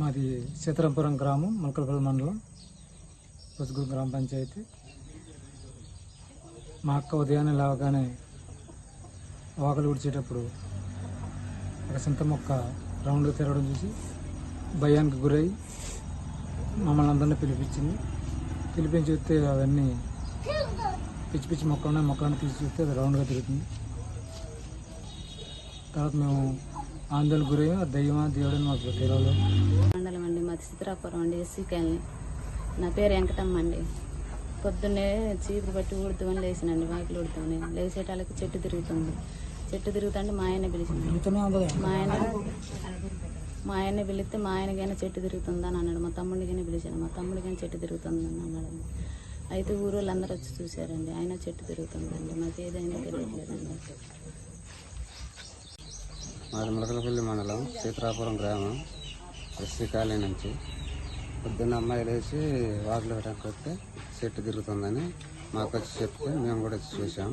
మాది సీతారాంపురం గ్రామం మొలకలపల్లి మండలం పొసుగూరు గ్రామ పంచాయతీ. మా అక్క ఉదయాన్నే లేవగానే వాకలు ఉడిచేటప్పుడు ఒక సింత మొక్క రౌండ్ తిరగడం చూసి భయానికి గురై మమ్మల్ని అందరినీ పిలిపించింది. పిలిపించి చూస్తే అవన్నీ పిచ్చి పిచ్చి మొక్కలు ఉన్నాయి మొక్కలను తీసి చూస్తే అది రౌండ్గా తిరుగుతుంది. తర్వాత మేము ఆందోళన అది దయ్యమా దేవుడని మాకు తెలియదు. మండలం అండి మాది సిద్ధరాపురం అండి ఎస్సీ కాలనీ నా పేరు వెంకటమ్మ అండి. పొద్దున్నే చీపురు పట్టి ఊడుతామని లేచినండి వాకిలు ఊడుతామని లేచేటాలకి చెట్టు తిరుగుతుంది. చెట్టు తిరుగుతుంటే మా ఆయన పిలిచింది. మా ఆయన మా ఆయన్ని పిలిస్తే మా ఆయనకైనా చెట్టు తిరుగుతుందని అన్నాడు. మా తమ్ముడికైనా పిలిచాను మా తమ్ముడికైనా చెట్టు తిరుగుతుందని అన్నాడండి అయితే ఊరు వాళ్ళందరూ వచ్చి చూశారండి. ఆయన చెట్టు తిరుగుతుందండి. మాకు ఏదైనా తెలియట్లేదండి. మాది ములకలపల్లి మండలం సీతారాపురం గ్రామం ఎస్సీ కాలనీ నుంచి. పొద్దున్న అమ్మాయి లేచి వాకిలు పెట్టడానికి వస్తే చెట్టు తిరుగుతుందని మాకు వచ్చి చెప్తే మేము కూడా వచ్చి చూసాం